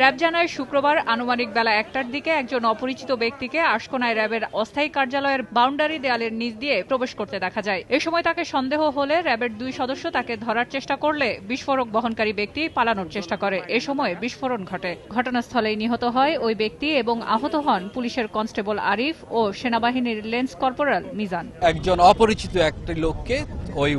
RAB জানায় শুক্রবার আনুমানিক বেলা একটার দিকে একজন অপরিচিত ব্যক্তিকে আশকোনায় র্যাবের অস্থায়ী কার্যালয়ের বাউন্ডারি দেয়ালের নিচ দিয়ে প্রবেশ করতে দেখা যায়। এ সময় তাকে সন্দেহ হলে র্যাবের দুই সদস্য তাকে ধরার চেষ্টা করলে বিস্ফোরক বহনকারী ব্যক্তি পালানোর চেষ্টা করে। এ সময় বিস্ফোরণ ঘটে। ঘটনাস্থলেই নিহত হয় ওই ব্যক্তি এবং আহত হন পুলিশের কনস্টেবল আরিফ ও সেনাবাহিনীর লেন্স কর্পোরাল মিজান। একজন অপরিচিত একটি লোককে ওই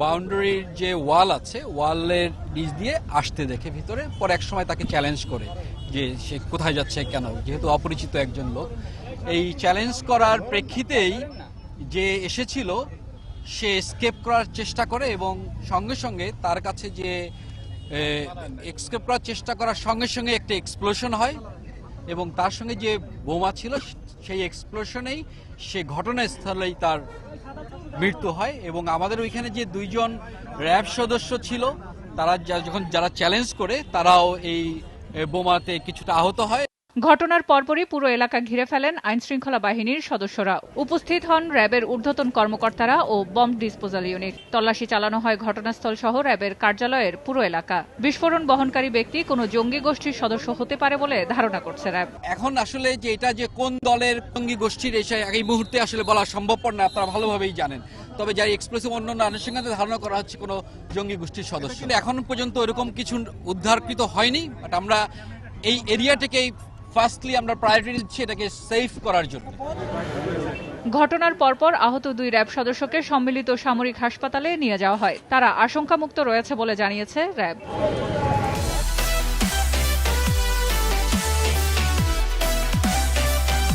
বাউন্ডারির যে ওয়াল আছে ওয়ালের নিচ দিয়ে আসতে দেখে ভিতরে, পরে এক সময় তাকে চ্যালেঞ্জ করে যে সে কোথায় যাচ্ছে, কেন? যেহেতু অপরিচিত একজন লোক। এই চ্যালেঞ্জ করার প্রেক্ষিতেই যে এসেছিল, সে স্কেপ করার চেষ্টা করে এবং সঙ্গে সঙ্গে তার কাছে যে এক্সকেপ করার চেষ্টা করার সঙ্গে সঙ্গে একটা এক্সপ্লোশন হয় এবং তার সঙ্গে যে বোমা ছিল, সেই এক্সপ্লোশনেই সে ঘটনাস্থলেই তার মৃত্যু হয় এবং আমাদের ওইখানে যে দুইজন র্যাব সদস্য ছিল, তারা যখন যারা চ্যালেঞ্জ করে, তারাও এই বোমাতে কিছুটা আহত হয়। ঘটনার পরপরই পুরো এলাকা ঘিরে ফেলেন আইনশৃঙ্খলা বাহিনীর সদস্যরা। উপস্থিত হন র্যাবের ঊর্ধ্বতন কর্মকর্তারা ও বম্ব ডিসপোজাল ইউনিট। তল্লাশি চালানো হয় ঘটনাস্থল সহ র্যাবের কার্যালয়ের পুরো এলাকা। বিস্ফোরণ বহনকারী ব্যক্তি কোনো জঙ্গি গোষ্ঠীর সদস্য হতে পারে বলে ধারণা করছে র্যাব। এখন আসলে যে এটা যে কোন দলের জঙ্গি গোষ্ঠীর এসে এই মুহূর্তে আসলে বলা সম্ভবপর না, আপনারা ভালোভাবেই জানেন। তবে যারা এক্সপ্রেসিভ অন্যান্য আনুষঙ্গিক ধারণা করা হচ্ছে কোনো জঙ্গি গোষ্ঠীর সদস্য। এখন পর্যন্ত এরকম কিছু উদ্ধারকৃত হয়নি বাট আমরা এই এরিয়াটাকেই ফার্স্টলি আমরা প্রায়োরিটি দিচ্ছি এটাকে সেফ করার জন্য। ঘটনার পরপর আহত দুই র্যাব সদস্যকে সম্মিলিত সামরিক হাসপাতালে নিয়ে যাওয়া হয়। তারা আশঙ্কামুক্ত রয়েছে বলে জানিয়েছে র্যাব।